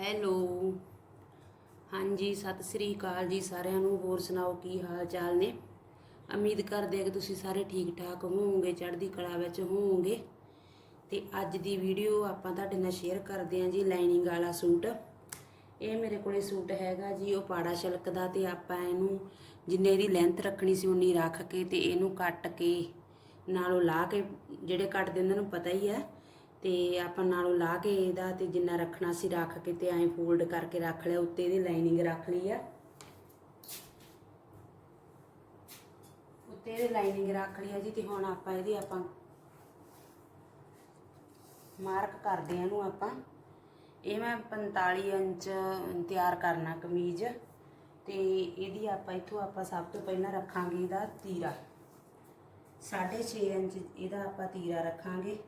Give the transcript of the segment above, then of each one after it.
Hello. ਹਾਂਜੀ, ਸਤਿ ਸ੍ਰੀ ਅਕਾਲ ਜੀ ਸਾਰਿਆਂ ਨੂੰ, ਹੋਰ ਸੁਣਾਓ ਕੀ ਹਾਲ ਚਾਲ ਨੇ? ਉਮੀਦ ਕਰਦੇ ਹਾਂ ਕਿ ਤੁਸੀਂ ਸਾਰੇ ਠੀਕ ਠਾਕ ਹੋਵੋਗੇ, ਚੜ੍ਹਦੀ ਕਲਾ ਵਿੱਚ ਹੋਵੋਗੇ। ਤੇ ਅੱਜ ਦੀ ਵੀਡੀਓ ਆਪਾਂ ਤੁਹਾਡੇ ਨਾਲ ਸ਼ੇਅਰ ਕਰਦੇ ਹਾਂ ਜੀ, ਲਾਈਨਿੰਗ ਵਾਲਾ ਸੂਟ। ਇਹ ਮੇਰੇ ਕੋਲੇ ਸੂਟ ਹੈਗਾ ਜੀ, ਉਹ ਪਾੜਾ ਛਲਕ ਦਾ ਤੇ ਆਪਾਂ ਇਹਨੂੰ ਜਿੰਨੇ ਇਹਦੀ ਲੈਂਥ ਰੱਖਣੀ ਸੀ ਉਨੀ ਰੱਖ ਕੇ ਤੇ ਇਹਨੂੰ ਕੱਟ ਕੇ, ਨਾਲੋਂ ਲਾ ਕੇ, ਜਿਹੜੇ ਕੱਟਦੇ ਉਹਨਾਂ ਨੂੰ ਪਤਾ ਹੀ ਹੈ। ਤੇ ਆਪਾਂ ਨਾਲੋਂ ਲਾ ਕੇ ਇਹਦਾ ਤੇ ਜਿੰਨਾ ਰੱਖਣਾ ਸੀ ਰੱਖ ਕੇ ਤੇ ਐਂ ਫੋਲਡ ਕਰਕੇ ਰੱਖ ਲਿਆ, ਉੱਤੇ ਇਹਦੀ ਲਾਈਨਿੰਗ ਰੱਖ ਲਈ ਆ। ਉੱਤੇ ਇਹਦੀ ਲਾਈਨਿੰਗ ਰੱਖ ਲਈ ਆ ਜੀ ਤੇ ਹੁਣ ਆਪਾਂ ਇਹਦੀ ਆਪਾਂ ਮਾਰਕ ਕਰਦੇ ਆ ਇਹਨੂੰ ਆਪਾਂ। ਇਹ ਮੈਂ 45 ਇੰਚ ਤਿਆਰ ਕਰਨਾ ਕਮੀਜ਼ ਤੇ ਇਹਦੀ ਆਪਾਂ ਇੱਥੋਂ ਆਪਾਂ ਸਭ ਤੋਂ ਪਹਿਲਾਂ ਰੱਖਾਂਗੇ ਇਹਦਾ ਤੀਰਾ। 6.5 ਇੰਚ ਇਹਦਾ ਆਪਾਂ ਤੀਰਾ ਰੱਖਾਂਗੇ।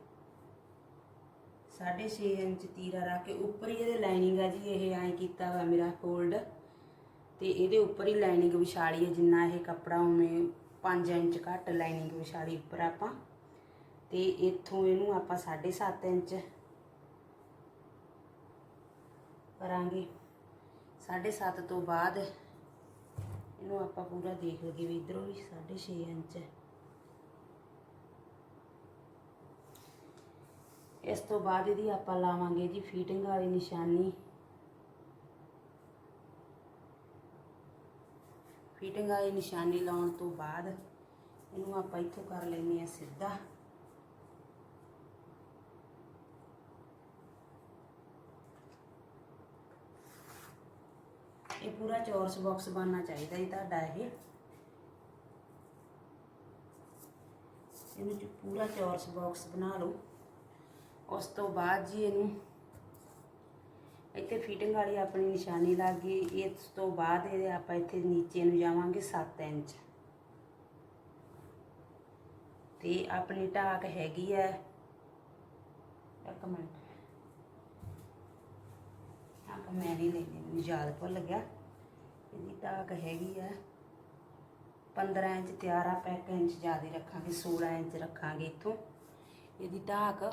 6.5 ਇੰਚ ਤੀਰਾ ਰੱਖ ਕੇ ਉੱਪਰ ਹੀ ਇਹਦੇ ਲਾਈਨਿੰਗ ਆ ਜੀ, ਇਹ ਐਂ ਕੀਤਾ ਵਾ ਮੇਰਾ ਫੋਲਡ ਤੇ ਇਹਦੇ ਉੱਪਰ ਹੀ ਲਾਈਨਿੰਗ ਵਿਛਾਲੀ ਹੈ ਜਿੰਨਾ ਇਹ ਕੱਪੜਾ ਉਵੇਂ 5 ਇੰਚ ਘੱਟ ਲਾਈਨਿੰਗ ਵਿਛਾਲੀ ਉੱਪਰ ਆਪਾਂ। ਤੇ ਇੱਥੋਂ ਇਹਨੂੰ ਆਪਾਂ 7.5 ਇੰਚ ਕਰਾਂਗੇ। 7.5 ਤੋਂ ਬਾਅਦ ਇਹਨੂੰ ਆਪਾਂ ਪੂਰਾ ਦੇਖ ਲਈਏ ਵੀ ਇਧਰੋਂ ਵੀ 6.5 ਇੰਚ ਇਸ ਤੋਂ ਬਾਅਦ ਇਹਦੀ ਆਪਾਂ ਲਾਵਾਂਗੇ ਜੀ ਫੀਟਿੰਗ ਵਾਲੀ ਨਿਸ਼ਾਨੀ। ਫਿਟਿੰਗ ਵਾਲੀ ਨਿਸ਼ਾਨੀ ਲਾਉਣ ਤੋਂ ਬਾਅਦ ਇਹਨੂੰ ਆਪਾਂ ਇੱਥੋਂ ਕਰ ਲੈਂਦੇ ਆ ਸਿੱਧਾ। ਇਹ ਪੂਰਾ ਚੌਰਸ ਬਾਕਸ ਬਣਨਾ ਚਾਹੀਦਾ ਜੀ ਤੁਹਾਡਾ ਇਹ। ਇਹਨੂੰ ਪੂਰਾ ਚੌਰਸ ਬਾਕਸ ਬਣਾ ਲਓ। ਉਸ ਤੋਂ ਬਾਅਦ ਜੀ ਇਹਨੂੰ ਇੱਥੇ ਫਿਟਿੰਗ ਵਾਲੀ ਆਪਣੀ ਨਿਸ਼ਾਨੀ ਲੱਗ ਗਈ। ਇਸ ਤੋਂ ਬਾਅਦ ਇਹਦੇ ਆਪਾਂ ਇੱਥੇ ਨੀਚੇ ਨੂੰ ਜਾਵਾਂਗੇ 7 ਇੰਚ। ਤੇ ਆਪਣੀ ਢਾਕ ਹੈਗੀ ਹੈ। ਇੱਕ ਮਿੰਟ। ਆਪਾਂ ਮੈਂ ਨਹੀਂ ਲੈਣੀ ਮੈਨੂੰ ਯਾਦ ਭੁੱਲ ਗਿਆ। ਇਹਦੀ ਢਾਕ ਹੈਗੀ ਹੈ। 15 ਇੰਚ ਤਿਆਰ ਆ ਪੈਕ ਇੰਚ ਜ਼ਿਆਦਾ ਰੱਖਾਂਗੇ 16 ਇੰਚ ਰੱਖਾਂਗੇ ਇੱਥੋਂ। ਇਹਦੀ ਢਾਕ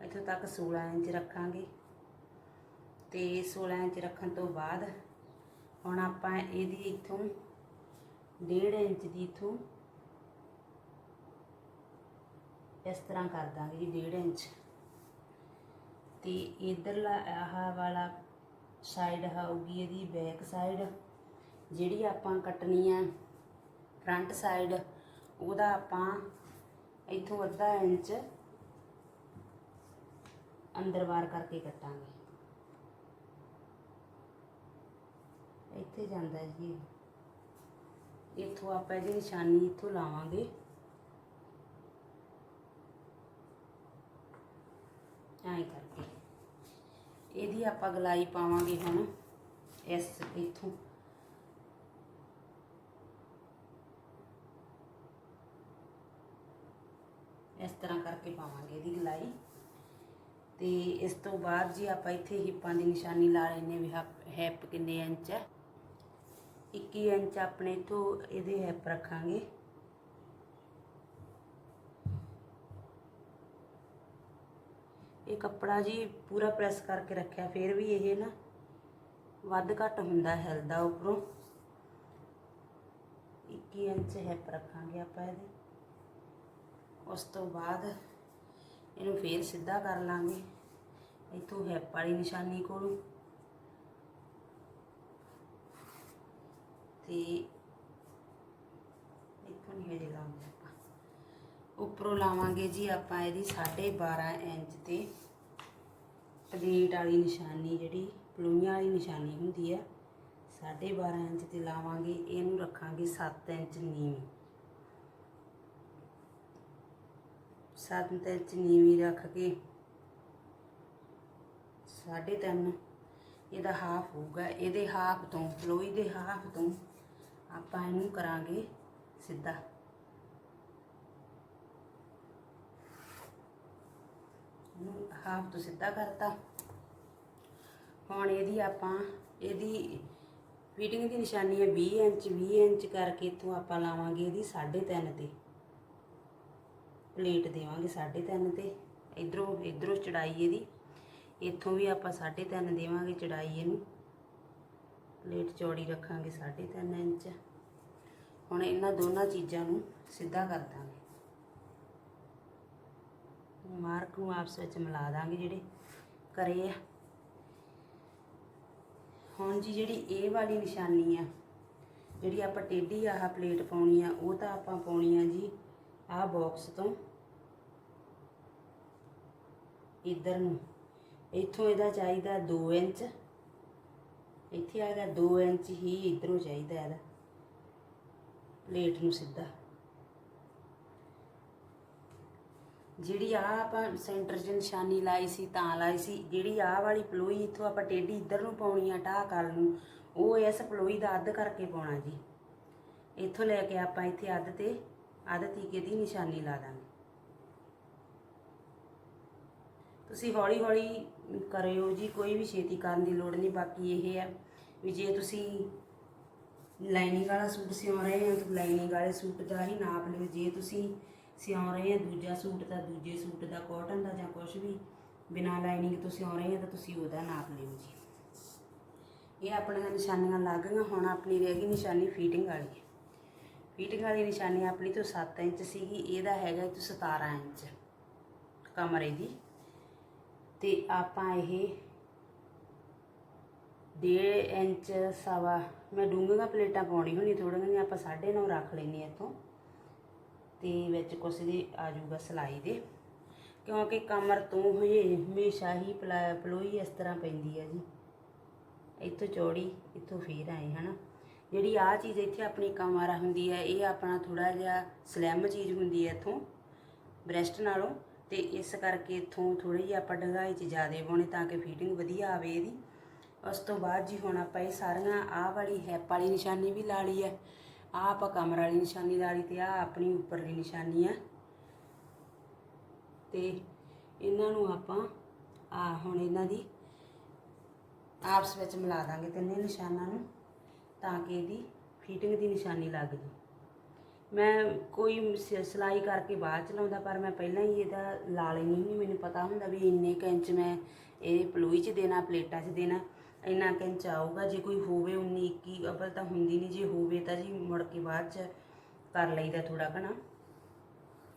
ਇੱਥੋਂ ਤੱਕ 16 ਇੰਚ ਰੱਖਾਂਗੇ। ਤੇ 16 ਇੰਚ ਰੱਖਣ ਤੋਂ ਬਾਅਦ ਹੁਣ ਆਪਾਂ ਇਹਦੀ ਇੱਥੋਂ 1.5 ਇੰਚ ਦੀ ਇੱਥੋਂ ਇਸ ਤਰ੍ਹਾਂ ਕਰ ਦਾਂਗੇ ਜੀ 1.5 ਇੰਚ। ਤੇ ਇਧਰਲਾ ਆਹ ਵਾਲਾ ਸਾਈਡ ਹੋਊਗੀ ਇਹਦੀ ਬੈਕ ਸਾਈਡ ਜਿਹੜੀ ਆਪਾਂ ਕੱਟਣੀ ਆ ਫਰੰਟ ਸਾਈਡ ਉਹਦਾ ਆਪਾਂ ਇੱਥੋਂ ਅੱਧਾ ਇੰਚ ਅੰਦਰ ਬਾਹਰ ਕਰਕੇ ਕੱਟਾਂਗੇ ਇੱਥੇ ਜਾਂਦਾ ਹੈ ਜੀ ਇੱਥੋਂ ਆਪਾਂ ਇਹਦੀ ਨਿਸ਼ਾਨੀ ਇੱਥੋਂ ਲਾਵਾਂਗੇ ਐਂ ਕਰਕੇ ਇਹਦੀ ਆਪਾਂ ਗਲਾਈ ਪਾਵਾਂਗੇ ਹੁਣ ਇਸ ਇੱਥੋਂ ਇਸ ਤਰ੍ਹਾਂ ਕਰਕੇ ਪਾਵਾਂਗੇ ਇਹਦੀ ਗਲਾਈ ਤੇ ਇਸ ਤੋਂ ਬਾਅਦ ਜੀ ਆਪਾਂ ਇੱਥੇ ਹਿੱਪਾਂ ਦੀ ਨਿਸ਼ਾਨੀ ਲਾ ਲੈਨੇ ਵੀ ਹੈਪ ਕਿੰਨੇ ਇੰਚ ਹੈ। 21 ਇੰਚ ਆਪਣੇ ਇਥੋਂ ਇਹਦੇ ਹੈਪ ਰੱਖਾਂਗੇ। ਇਹ ਕੱਪੜਾ ਜੀ ਪੂਰਾ ਪ੍ਰੈਸ ਕਰਕੇ ਰੱਖਿਆ, ਫਿਰ ਵੀ ਇਹ ਨਾ ਵੱਧ ਘੱਟ ਹੁੰਦਾ ਹਿਲਦਾ ਉੱਪਰੋਂ। 21 ਇੰਚ ਹੈਪ ਰੱਖਾਂਗੇ ਆਪਾਂ ਇਹਦੇ। ਉਸ ਤੋਂ ਬਾਅਦ ਇਹਨੂੰ ਫੇਰ ਸਿੱਧਾ ਕਰ ਲਾਂਗੇ। ਇੱਥੋਂ ਹੈਪ ਵਾਲੀ ਨਿਸ਼ਾਨੀ ਕੋਲੋਂ। ਤੇ ਇੱਥੋਂ ਨਹੀਂ ਹਜੇ ਲਾਉਂਦੇ ਆਪਾਂ। ਉੱਪਰੋਂ ਲਾਵਾਂਗੇ ਜੀ ਆਪਾਂ ਇਹਦੀ 12.5 ਇੰਚ ਤੇ ਪਲੇਟ ਵਾਲੀ ਨਿਸ਼ਾਨੀ, ਜਿਹੜੀ ਪਲੂਈਆਂ ਵਾਲੀ ਨਿਸ਼ਾਨੀ ਹੁੰਦੀ ਹੈ। 12.5 ਇੰਚ ਤੇ ਲਾਵਾਂਗੇ, ਇਹਨੂੰ ਰੱਖਾਂਗੇ 7 ਇੰਚ ਨੀਵੀਂ। 7 ਇੰਚ ਨੀਵੀਂ ਰੱਖ ਕੇ 3.5 ਇਹਦਾ ਹਾਫ ਹੋਊਗਾ। ਇਹਦੇ ਹਾਫ ਤੋਂ, ਲੋਈ ਦੇ ਹਾਫ ਤੋਂ ਆਪਾਂ ਇਹਨੂੰ ਕਰਾਂਗੇ ਸਿੱਧਾ। ਇਹਨੂੰ ਹਾਫ ਤੋਂ ਸਿੱਧਾ ਕਰਤਾ। ਹੁਣ ਇਹਦੀ ਆਪਾਂ, ਇਹਦੀ ਫਿਟਿੰਗ ਦੀ ਨਿਸ਼ਾਨੀ ਹੈ 20 ਇੰਚ। 20 ਇੰਚ ਕਰਕੇ ਇੱਥੋਂ ਆਪਾਂ ਲਾਵਾਂਗੇ ਇਹਦੀ 3.5 ਤੇ। ਪਲੇਟ ਦੇਵਾਂਗੇ 3.5 ਤੇ। ਇਧਰੋਂ ਇਧਰੋਂ ਚੜਾਈ ਇਹਦੀ। ਇੱਥੋਂ ਵੀ ਆਪਾਂ 3.5 ਦੇਵਾਂਗੇ ਚੜਾਈ ਇਹਨੂੰ। ਪਲੇਟ ਚੌੜੀ ਰੱਖਾਂਗੇ 3.5 ਇੰਚ। ਹੁਣ ਇਹਨਾਂ ਦੋਨਾਂ ਚੀਜ਼ਾਂ ਨੂੰ ਸਿੱਧਾ ਕਰ ਦਾਂਗੇ। ਮਾਰਕ ਨੂੰ ਆਪਸ ਵਿੱਚ ਮਿਲਾ ਦਾਂਗੇ ਜਿਹੜੇ ਕਰੇ ਆ। ਹੁਣ ਜੀ ਜਿਹੜੀ ਇਹ ਵਾਲੀ ਨਿਸ਼ਾਨੀ ਆ, ਜਿਹੜੀ ਆਪਾਂ ਟੇਢੀ ਆਹ ਪਲੇਟ ਪਾਉਣੀ ਆ, ਉਹ ਤਾਂ ਆਪਾਂ ਪਾਉਣੀ ਆ ਜੀ ਆਹ ਬਾਕਸ ਤੋਂ ਇੱਧਰ ਨੂੰ। ਇੱਥੋਂ ਇਹਦਾ ਚਾਹੀਦਾ 2 ਇੰਚ। ਇੱਥੇ ਆਏਗਾ 2 ਇੰਚ ਹੀ ਇਧਰੋਂ ਚਾਹੀਦਾ ਇਹਦਾ। ਪਲੇਟ ਨੂੰ ਸਿੱਧਾ। ਜਿਹੜੀ ਆ ਆਪਾਂ ਸੈਂਟਰ 'ਚ ਨਿਸ਼ਾਨੀ ਲਾਈ ਸੀ, ਤਾਂ ਲਾਈ ਸੀ। ਜਿਹੜੀ ਆ ਵਾਲੀ ਪਲੋਈ ਇੱਥੋਂ ਆਪਾਂ ਟੇਢੀ ਇੱਧਰ ਨੂੰ ਪਾਉਣੀ ਆ, ਢਾਹ ਕਰ ਨੂੰ, ਉਹ ਇਸ ਪਲੋਈ ਦਾ ਅੱਧ ਕਰਕੇ ਪਾਉਣਾ ਜੀ। ਇੱਥੋਂ ਲੈ ਕੇ ਆਪਾਂ ਇੱਥੇ ਅੱਧ ਤੇ, ਅੱਧ ਤੀਕੇ ਦੀ ਨਿਸ਼ਾਨੀ ਲਾ ਦਾਂਗੇ। ਤੁਸੀਂ ਹੌਲੀ ਹੌਲੀ ਕਰਿਓ ਜੀ, ਕੋਈ ਵੀ ਛੇਤੀ ਕਰਨ ਦੀ ਲੋੜ ਨਹੀਂ, ਬਾਕੀ ਇਹ ਹੈ ਵੀ ਜੇ ਤੁਸੀਂ ਲਾਈਨਿੰਗ ਵਾਲਾ ਸੂਟ ਸਿਉਂ ਰਹੇ ਹੋ, ਤਾਂ ਲਾਈਨਿੰਗ ਵਾਲੇ ਸੂਟ ਦਾ ਹੀ ਨਾਪ ਲਿਓ। ਜੇ ਤੁਸੀਂ ਸਿਉਂ ਰਹੇ ਹੋ ਦੂਜਾ ਸੂਟ, ਤਾਂ ਦੂਜੇ ਸੂਟ ਦਾ ਕਾਟਨ ਦਾ ਜਾਂ ਕੁਝ ਵੀ ਬਿਨਾ ਲਾਈਨਿੰਗ ਤੋਂ ਸਿਉਂ ਰਹੇ ਹੋ, ਤਾਂ ਤੁਸੀਂ ਉਹਦਾ ਨਾਪ ਲਿਓ ਜੀ। ਇਹ ਆਪਣੀਆਂ ਨਿਸ਼ਾਨੀਆਂ ਲੱਗ ਗਈਆਂ, ਹੁਣ ਆਪਣੀ ਰਹਿ ਗਈ ਨਿਸ਼ਾਨੀ ਫੀਟਿੰਗ ਵਾਲੀ। ਫੀਟਿੰਗ ਵਾਲੀ ਨਿਸ਼ਾਨੀ ਆਪਣੀ ਤੋਂ 7 ਇੰਚ ਸੀਗੀ, ਇਹਦਾ ਹੈਗਾ ਇਹ ਤੋਂ 17 ਇੰਚ ਕਮਰੇ ਦੀ। ਤੇ ਆਪਾਂ ਇਹ ਡੇਢ ਇੰਚ ਸਵਾ, ਮੈਂ ਡੂੰਘੀਆਂ ਪਲੇਟਾਂ ਪਾਉਣੀ ਹੁੰਦੀ ਥੋੜੀਆਂ ਜਿਹੀਆਂ ਆਪਾਂ 9.5 ਰੱਖ ਲੈਣੀ ਇੱਥੋਂ। ਤੇ ਵਿੱਚ ਕੁਛ ਦੀ ਆ ਜਾਊਗਾ ਸਲਾਈ ਦੇ, ਕਿਉਂਕਿ ਕਮਰ ਤੋਂ ਹੋਏ ਹਮੇਸ਼ਾ ਹੀ ਪਲਾ- ਪਲੋਈ ਇਸ ਤਰ੍ਹਾਂ ਪੈਂਦੀ ਹੈ ਜੀ। ਇੱਥੋਂ ਚੌੜੀ, ਇੱਥੋਂ ਫੇਰ ਆਏ, ਹਨਾ। ਜਿਹੜੀ ਆ ਚੀਜ਼ ਇੱਥੇ ਆਪਣੀ ਕਮਰ ਹੁੰਦੀ ਹੈ ਇਹ ਆਪਣਾ ਥੋੜਾ ਜਿਹਾ ਸਲੈਮ ਚੀਜ਼ ਹੁੰਦੀ ਹੈ ਇੱਥੋਂ, ਬ੍ਰੈਸਟ ਨਾਲੋਂ। ਤੇ ਇਸ ਕਰਕੇ ਇੱਥੋਂ ਥੋੜੀ ਜਿਹੀ ਆਪਾਂ ਡੰਗਾਈ 'ਚ ਜ਼ਿਆਦਾ ਪਾਉਣੇ ਤਾਂ ਕਿ ਫਿਟਿੰਗ ਵਧੀਆ ਆਵੇ ਇਹਦੀ। ਉਸ ਤੋਂ ਬਾਅਦ ਜੀ ਹੁਣ ਆਪਾਂ ਇਹ ਸਾਰੀਆਂ ਆਹ ਵਾਲੀ ਹੈਪ ਵਾਲੀ ਨਿਸ਼ਾਨੀ ਵੀ ਲਾ ਲਈ ਹੈ। ਆਹ ਆਪਾਂ ਕਮਰ ਵਾਲੀ ਨਿਸ਼ਾਨੀ ਲਾ ਲਈ ਤੇ ਆਹ ਆਪਣੀ ਉੱਪਰਲੀ ਨਿਸ਼ਾਨੀ ਹੈ ਤੇ ਇਹਨਾਂ ਨੂੰ ਆਪਾਂ ਆ ਹੁਣ ਇਹਨਾਂ ਦੀ ਆਪਸ ਵਿੱਚ ਮਿਲਾ ਦਾਂਗੇ ਤਿੰਨੇ ਨਿਸ਼ਾਨਾਂ ਨੂੰ ਤਾਂ ਕਿ ਇਹਦੀ ਫਿਟਿੰਗ ਦੀ ਨਿਸ਼ਾਨੀ ਲੱਗ ਜੇ ਮੈਂ ਕੋਈ ਸ- ਸਿਲਾਈ ਕਰਕੇ ਬਾਅਦ ਚ ਲਾਉਂਦਾ, ਪਰ ਮੈਂ ਪਹਿਲਾਂ ਹੀ ਇਹਦਾ ਲਾ ਲੈਂਦੀ ਹੁੰਦੀ ਮੈਨੂੰ ਪਤਾ ਹੁੰਦਾ ਵੀ ਇੰਨੇ ਕੁ ਇੰਚ ਮੈਂ ਇਹ ਪਲੋਈ 'ਚ ਦੇਣਾ, ਪਲੇਟਾਂ 'ਚ ਦੇਣਾ, ਇੰਨਾ ਕੁ ਇੰਚ ਆਊਗਾ। ਜੇ ਕੋਈ ਹੋਵੇ 19 21 ਅਬਲ ਤਾਂ ਹੁੰਦੀ ਨਹੀਂ ਜੇ ਹੋਵੇ ਤਾਂ ਜੀ ਮੁੜ ਕੇ ਬਾਅਦ 'ਚ ਕਰ ਲਈਦਾ ਥੋੜਾ ਘਣਾ।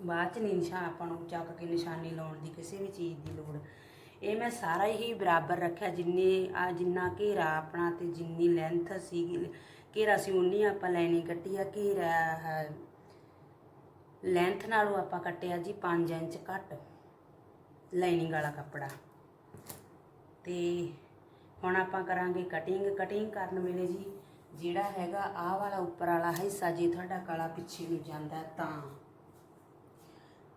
ਬਾਅਦ 'ਚ ਨਹੀਂ ਨਿਸ਼ਾਨ, ਆਪਾਂ ਨੂੰ ਚੱਕ ਕੇ ਨਿਸ਼ਾਨੀ ਲਾਉਣ ਦੀ ਕਿਸੇ ਵੀ ਚੀਜ਼ ਦੀ ਲੋੜ। ਇਹ ਮੈਂ ਸਾਰਾ ਹੀ ਬਰਾਬਰ ਰੱਖਿਆ। ਜਿੰਨੇ ਆ, ਜਿੰਨਾ ਘੇਰਾ ਆਪਣਾ ਤੇ ਜਿੰਨੀ ਲੈਂਥ ਸੀਗੀ, ਘੇਰਾ ਸੀ ਉਨੀ ਆਪਾਂ ਲੈਣੀ ਕੱਟੀ ਆ। ਘੇਰਾ ਲੈਂਥ ਨਾਲੋਂ ਆਪਾਂ ਕੱਟਿਆ ਜੀ 5 ਇੰਚ ਘੱਟ ਲਾਈਨਿੰਗ ਵਾਲਾ ਕੱਪੜਾ। ਤੇ ਹੁਣ ਆਪਾਂ ਕਰਾਂਗੇ ਕਟਿੰਗ ਕਟਿੰਗ ਕਰਨ ਵੇਲੇ ਜੀ ਜਿਹੜਾ ਹੈਗਾ ਆਹ ਵਾਲਾ ਉੱਪਰ ਵਾਲਾ ਹਿੱਸਾ ਜੇ ਤੁਹਾਡਾ ਗਲਾ ਪਿੱਛੇ ਨੂੰ ਜਾਂਦਾ ਤਾਂ।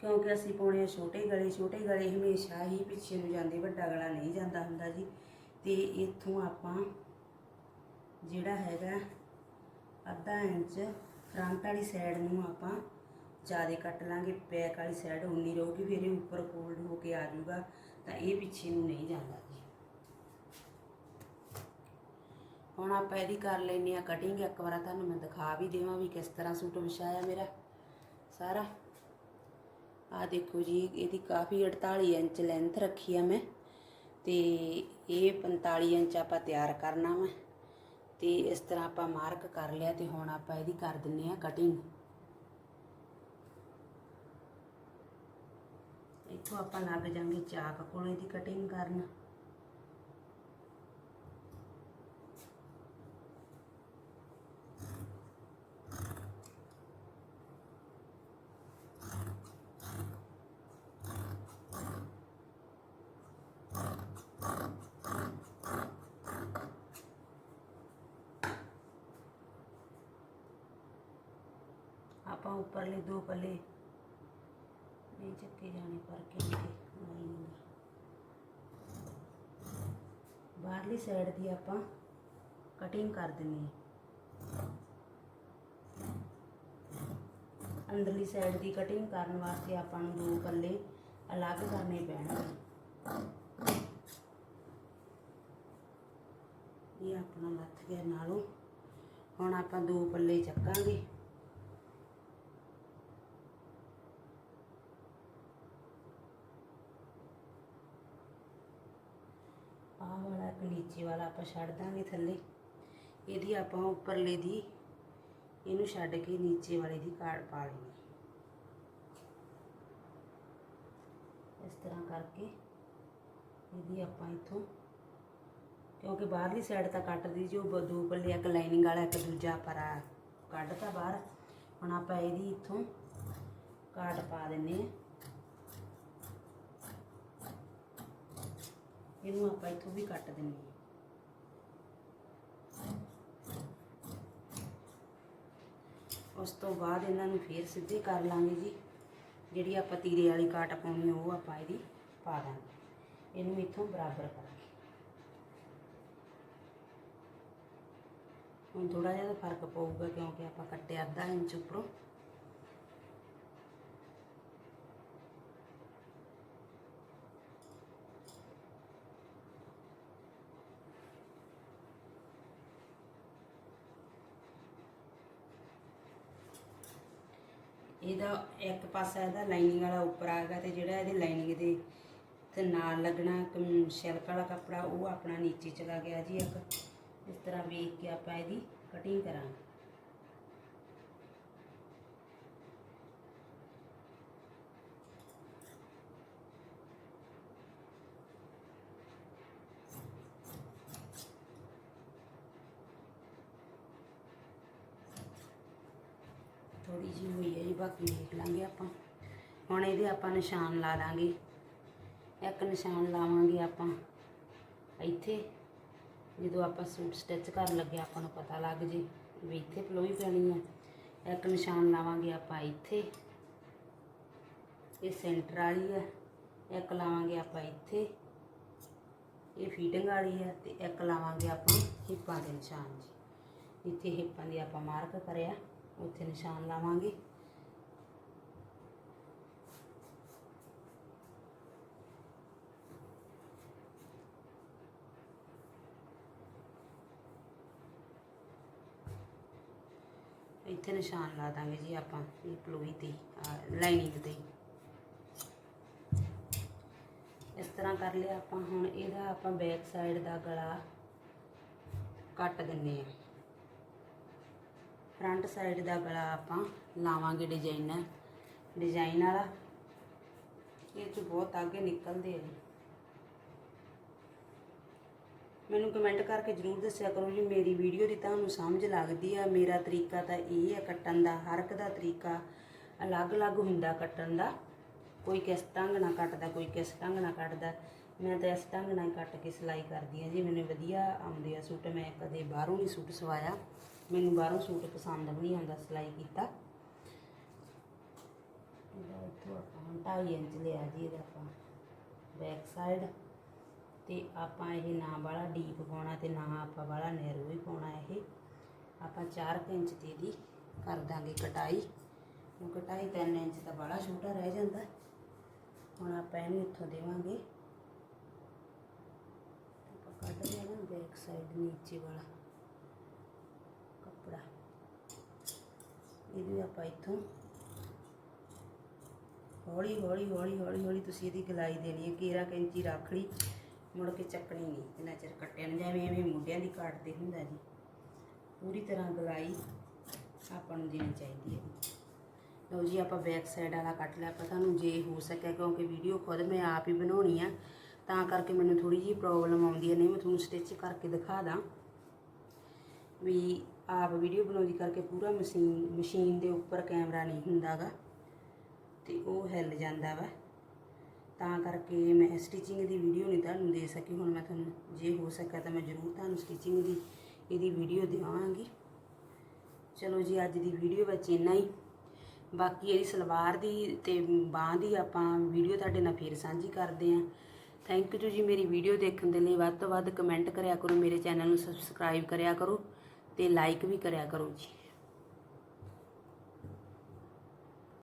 ਕਿਉਂਕਿ ਅਸੀਂ ਪਾਉਣੇ ਆ ਛੋਟੇ ਗਲੇ। ਛੋਟੇ ਗਲੇ ਹਮੇਸ਼ਾ ਹੀ ਪਿੱਛੇ ਨੂੰ ਜਾਂਦੇ, ਵੱਡਾ ਗਲਾ ਨਹੀਂ ਜਾਂਦਾ ਹੁੰਦਾ ਜੀ। ਤੇ ਇੱਥੋਂ ਆਪਾਂ ਜਿਹੜਾ ਹੈਗਾ ਅੱਧਾ ਇੰਚ ਫਰੰਟ ਵਾਲੀ ਸਾਈਡ ਨੂੰ ਆਪਾਂ ਜ਼ਿਆਦਾ ਕੱਟ ਲਾਂਗੇ, ਪੈਕ ਵਾਲੀ ਸਾਈਡ ਉਨੀ ਰਹੂਗੀ, ਫਿਰ ਇਹ ਉੱਪਰ ਫੋਲਡ ਹੋ ਕੇ ਆ ਜਾਊਗਾ, ਤਾਂ ਇਹ ਪਿੱਛੇ ਨੂੰ ਨਹੀਂ ਜਾਂਦਾ ਜੀ। ਹੁਣ ਆਪਾਂ ਇਹਦੀ ਕਰ ਲੈਨੇ ਆ ਕਟਿੰਗ ਇੱਕ ਵਾਰ ਤੁਹਾਨੂੰ ਮੈਂ ਦਿਖਾ ਵੀ ਦੇਵਾਂ ਵੀ ਕਿਸ ਤਰ੍ਹਾਂ ਸੂਟ ਵਿਛਾਇਆ ਮੇਰਾ ਸਾਰਾ। ਆ ਦੇਖੋ ਜੀ, ਇਹਦੀ ਕਾਫੀ 48 ਇੰਚ ਲੈਂਥ ਰੱਖੀ ਆ ਮੈਂ, ਤੇ ਇਹ 45 ਇੰਚ ਆਪਾਂ ਤਿਆਰ ਕਰਨਾ ਵਾ, ਤੇ ਇਸ ਤਰ੍ਹਾਂ ਆਪਾਂ ਮਾਰਕ ਕਰ ਲਿਆ ਤੇ ਹੁਣ ਆਪਾਂ ਇਹਦੀ ਕਰ ਦਿੰਨੇ ਆ ਕਟਿੰਗ ਇੱਥੋਂ ਆਪਾਂ ਲੱਗ ਜਾਾਂਗੇ ਚਾਕ ਕੋਲ ਇਹਦੀ ਕਟਿੰਗ ਕਰਨ। ਆਪਾਂ ਉੱਪਰਲੇ ਦੋ ਪੱਲੇ ਨਹੀਂ ਜਾਣੇ, ਪਰ ਕਿਉਂਕਿ ਬਾਹਰਲੀ ਸਾਈਡ ਦੀ ਆਪਾਂ ਕਟਿੰਗ ਕਰ ਦਿੰਨੀ ਅੰਦਰਲੀ ਸਾਈਡ ਦੀ ਕਟਿੰਗ ਕਰਨ ਵਾਸਤੇ ਆਪਾਂ ਨੂੰ ਦੋ ਪੱਲੇ ਅਲੱਗ ਕਰਨੇ ਪੈਣਗੇ। ਇਹ ਆਪਣਾ ਲੱਥ ਗਿਆ ਨਾਲੋਂ। ਹੁਣ ਆਪਾਂ ਦੋ ਪੱਲੇ ਚੱਕਾਂਗੇ ਆਹ ਵਾਲਾ ਇੱਕ ਨੀਚੇ ਵਾਲਾ ਆਪਾਂ ਛੱਡ ਦਾਂਗੇ ਥੱਲੇ। ਇਹਦੀ ਆਪਾਂ ਉੱਪਰਲੇ ਦੀ, ਇਹਨੂੰ ਛੱਡ ਕੇ ਨੀਚੇ ਵਾਲੇ ਦੀ ਕਾੜ ਪਾ ਲੈਣੀ ਇਸ ਤਰ੍ਹਾਂ ਕਰਕੇ ਇਹਦੀ ਆਪਾਂ ਇੱਥੋਂ, ਕਿਉਂਕਿ ਬਾਹਰਲੀ ਸਾਈਡ ਤਾਂ ਕੱਟਦੀ ਜੋ ਬ- ਦੋ ਪੱਲੇ ਇੱਕ ਲਾਈਨਿੰਗ ਵਾਲਾ, ਇੱਕ ਦੂਜਾ ਪਰਾ ਕੱਢਤਾ ਬਾਹਰ। ਹੁਣ ਆਪਾਂ ਇਹਦੀ ਇੱਥੋਂ ਕਾਟ ਪਾ ਦਿੰਨੇ ਆ। ਇਹਨੂੰ ਆਪਾਂ ਇੱਥੋਂ ਵੀ ਕੱਟ ਦਿੰਨੇ ਆ ਉਸ ਤੋਂ ਬਾਅਦ ਇਹਨਾਂ ਨੂੰ ਫੇਰ ਸਿੱਧੇ ਕਰ ਲਾਂਗੇ ਜੀ। ਜਿਹੜੀ ਆਪਾਂ ਤੀਰੇ ਵਾਲੀ ਕਾਟ ਪਾਉਣੀ ਆ, ਉਹ ਆਪਾਂ ਇਹਦੀ ਪਾ ਦਾਂਗੇ। ਇਹਨੂੰ ਇੱਥੋਂ ਬਰਾਬਰ ਕਰਾਂਗੇ ਹੁਣ ਥੋੜਾ ਜਿਹਾ ਫ਼ਰਕ ਪਊਗਾ ਕਿਉਂਕਿ ਆਪਾਂ ਕੱਟਿਆ ਅੱਧਾ ਇੰਚ ਉੱਪਰੋਂ। ਇਹਦਾ ਇੱਕ ਪਾਸਾ ਇਹਦਾ ਲਾਈਨਿੰਗ ਵਾਲਾ ਉੱਪਰ ਆਏਗਾ ਤੇ ਜਿਹੜਾ ਇਹਦੇ ਲਾਈਨਿੰਗ ਦੇ ਤੇ ਨਾਲ ਲੱਗਣਾ ਸ਼ਿਲਕ ਵਾਲਾ ਕੱਪੜਾ, ਉਹ ਆਪਣਾ ਨੀਚੇ ਚਲਾ ਗਿਆ ਜੀ ਇੱਕ। ਇਸ ਤਰ੍ਹਾਂ ਵੇਖ ਕੇ ਆਪਾਂ ਇਹਦੀ ਕਟਿੰਗ ਕਰਾਂਗੇ। ਥੋੜੀ ਜਿਹੀ ਹੋਈ ਹੈ ਜੀ, ਬਾਕੀ ਦੇਖ ਲਾਂਗੇ ਆਪਾਂ। ਹੁਣ ਇਹਦੇ ਆਪਾਂ ਨਿਸ਼ਾਨ ਲਾ ਦਾਂਗੇ। ਇੱਕ ਨਿਸ਼ਾਨ ਲਾਵਾਂਗੇ ਆਪਾਂ ਇੱਥੇ। ਜਦੋਂ ਆਪਾਂ ਸੂਟ ਸਟਿਚ ਕਰਨ ਲੱਗੇ, ਆਪਾਂ ਨੂੰ ਪਤਾ ਲੱਗ ਜੇ ਵੀ ਇੱਥੇ ਪਲੋਈ ਪੈਣੀ ਹੈ ਇੱਕ ਨਿਸ਼ਾਨ ਲਾਵਾਂਗੇ ਆਪਾਂ ਇੱਥੇ। ਇਹ ਸੈਂਟਰ ਵਾਲੀ ਹੈ ਇੱਕ ਲਾਵਾਂਗੇ ਆਪਾਂ ਇੱਥੇ। ਇਹ ਫੀਟਿੰਗ ਵਾਲੀ ਹੈ ਤੇ ਇੱਕ ਲਾਵਾਂਗੇ ਆਪਾਂ ਹਿੱਪਾਂ ਦੇ ਨਿਸ਼ਾਨ ਜੀ। ਇੱਥੇ ਹਿੱਪਾਂ ਦੀ ਆਪਾਂ ਮਾਰਕ ਕਰਿਆ। ਉੱਥੇ ਨਿਸ਼ਾਨ ਲਾਵਾਂਗੇ। ਇੱਥੇ ਨਿਸ਼ਾਨ ਲਾ ਦਾਂਗੇ ਜੀ ਆਪਾਂ, ਇਹ ਪਲੋਈ ਤੇ ਲਾਈਨਿੰਗ ਤੇ। ਇਸ ਤਰ੍ਹਾਂ ਕਰ ਲਿਆ ਆਪਾਂ, ਹੁਣ ਇਹਦਾ ਆਪਾਂ ਬੈਕ ਸਾਈਡ ਦਾ ਗਲਾ ਕੱਟ ਦਿੰਨੇ ਆ ਫਰੰਟ ਸਾਈਡ ਦਾ ਗਲਾ ਆਪਾਂ ਲਾਵਾਂਗੇ ਡਿਜ਼ਾਈਨਰ। ਡਿਜ਼ਾਈਨ ਵਾਲਾ। ਇਹ ਚ ਬਹੁਤ ਅੱਗੇ ਨਿਕਲਦੇ ਆ ਜੀ। ਮੈਨੂੰ ਕਮੈਂਟ ਕਰਕੇ ਜਰੂਰ ਦੱਸਿਆ ਕਰੋ ਜੀ, ਮੇਰੀ ਵੀਡੀਓ ਦੀ ਤੁਹਾਨੂੰ ਸਮਝ ਲੱਗਦੀ ਆ। ਮੇਰਾ ਤਰੀਕਾ ਤਾਂ ਇਹ ਹੈ ਕੱਟਣ ਦਾ, ਹਰ ਇੱਕ ਦਾ ਤਰੀਕਾ ਅਲੱਗ-ਅਲੱਗ ਹੁੰਦਾ ਕੱਟਣ ਦਾ। ਕੋਈ ਕਿਸ ਢੰਗ ਨਾਲ ਕੱਟਦਾ, ਕੋਈ ਕਿਸ ਢੰਗ ਨਾਲ ਕੱਟਦਾ। ਮੈਂ ਤਾਂ ਇਸ ਢੰਗ ਨਾਲ ਕੱਟ ਕੇ ਸਿਲਾਈ ਕਰਦੀ ਆ ਜੀ। ਮੈਨੂੰ ਵਧੀਆ ਆਉਂਦੇ ਆ ਸੂਟ। ਮੈਂ ਕਦੇ ਬਾਹਰੋਂ ਨਹੀਂ ਸੂਟ ਸਵਾਇਆ। ਮੈਨੂੰ ਬਾਹਰੋਂ ਸੂਟ ਪਸੰਦ ਵੀ ਨਹੀਂ ਆਉਂਦਾ, ਸਿਲਾਈ ਕੀਤਾ। ਇਹਦਾ ਇੱਥੋਂ ਆਪਾਂ ਹੁਣ 2.5 ਇੰਚ ਲਿਆ ਜੀ ਇਹਦਾ ਆਪਾਂ ਬੈਕ ਸਾਈਡ ਤੇ ਆਪਾਂ ਇਹ ਨਾ ਵਾਲਾ ਡੀਪ ਪਾਉਣਾ ਤੇ ਨਾ ਆਪਾਂ ਵਾਲਾ ਨੈਰੋ ਵੀ ਪਾਉਣਾ ਇਹ। ਆਪਾਂ 4 ਇੰਚ ਤੇ ਦੀ ਕਰ ਦਾਂਗੇ ਕਟਾਈ। ਉਹ ਕਟਾਈ 3 ਇੰਚ ਦਾ ਵਾਲਾ ਛੋਟਾ ਰਹਿ ਜਾਂਦਾ। ਹੁਣ ਆਪਾਂ ਇਹਨੂੰ ਇੱਥੋਂ ਦੇਵਾਂਗੇ। ਆਪਾਂ ਕੱਢ ਲੈਣਾ ਨਾ ਬੈਕ ਸਾਈਡ ਨੀਚੇ ਵਾਲਾ ਕੱਪੜਾ ਇਹਦੀ ਆਪਾਂ ਇੱਥੋਂ ਹੌਲੀ ਹੌਲੀ ਹੌਲੀ ਹੌਲੀ ਹੌਲੀ ਤੁਸੀਂ ਇਹਦੀ ਗਲਾਈ ਦੇਣੀ ਹੈ, ਕੇਰਾ ਕੈਂਚੀ ਰੱਖ ਲਈ, ਮੁੜ ਕੇ ਚੱਕਣੀ ਨਹੀਂ ਜਿੰਨਾ ਚਿਰ ਕੱਟਿਆ ਨਾ ਜਾਵੇ, ਐਵੇਂ ਮੁੰਡਿਆਂ ਦੀ ਕਾਟਦੇ ਹੁੰਦਾ ਜੀ। ਪੂਰੀ ਤਰ੍ਹਾਂ ਗਲਾਈ ਆਪਾਂ ਨੂੰ ਦੇਣੀ ਚਾਹੀਦੀ ਹੈ। ਲਓ ਜੀ, ਆਪਾਂ ਬੈਕ ਸਾਈਡ ਵਾਲਾ ਕੱਟ ਲਿਆ, ਆਪਾਂ ਤੁਹਾਨੂੰ ਜੇ ਹੋ ਸਕਿਆ, ਕਿਉਂਕਿ ਵੀਡੀਓ ਖੁਦ ਮੈਂ ਆਪ ਹੀ ਬਣਾਉਣੀ ਆ, ਤਾਂ ਕਰਕੇ ਮੈਨੂੰ ਥੋੜੀ ਜਿਹੀ ਪ੍ਰੋਬਲਮ ਆਉਂਦੀ ਹੈ, ਨਹੀਂ, ਮੈਂ ਤੁਹਾਨੂੰ ਸਟਿਚ ਕਰਕੇ ਦਿਖਾ ਦਾਂ ਵੀ ਆਪ ਵੀਡੀਓ ਬਣਾਉਂਦੀ ਕਰਕੇ ਪੂਰਾ ਮਸ਼ੀਨ ਮਸ਼ੀਨ ਦੇ ਉੱਪਰ ਕੈਮਰਾ ਨਹੀਂ ਹੁੰਦਾਗਾ, ਤੇ ਉਹ ਹਿੱਲ ਜਾਂਦਾ ਵਾ। ਤਾਂ ਕਰਕੇ ਮੈਂ ਸਟਿਚਿੰਗ ਦੀ ਵੀਡੀਓ ਨਹੀਂ ਤੁਹਾਨੂੰ ਦੇ ਸਕੀ, ਹੁਣ ਮੈਂ ਤੁਹਾਨੂੰ ਜੇ ਹੋ ਸਕਿਆ ਤਾਂ ਮੈਂ ਜ਼ਰੂਰ ਤੁਹਾਨੂੰ ਸਟਿਚਿੰਗ ਦੀ, ਇਹਦੀ ਵੀਡੀਓ ਦੇਵਾਂਗੀ। ਚਲੋ ਜੀ, ਅੱਜ ਦੀ ਵੀਡੀਓ ਵਿੱਚ ਇੰਨਾ ਹੀ। ਬਾਕੀ ਇਹਦੀ ਸਲਵਾਰ ਦੀ ਤੇ ਬਾਹ ਦੀ ਆਪਾਂ ਵੀਡੀਓ ਤੁਹਾਡੇ ਨਾਲ ਫੇਰ ਸਾਂਝੀ ਕਰਦੇ ਆਂ। ਥੈਂਕ ਯੂ ਜੀ, ਮੇਰੀ ਵੀਡੀਓ ਦੇਖਣ ਦੇ ਲਈ ਵੱਧ ਤੋਂ ਵੱਧ ਕਮੈਂਟ ਕਰਿਆ ਕਰੋ, ਮੇਰੇ ਚੈਨਲ ਨੂੰ ਸਬਸਕ੍ਰਾਈਬ ਕਰਿਆ ਕਰੋ। ਤੇ ਲਾਈਕ ਵੀ ਕਰਿਆ ਕਰੋ ਜੀ।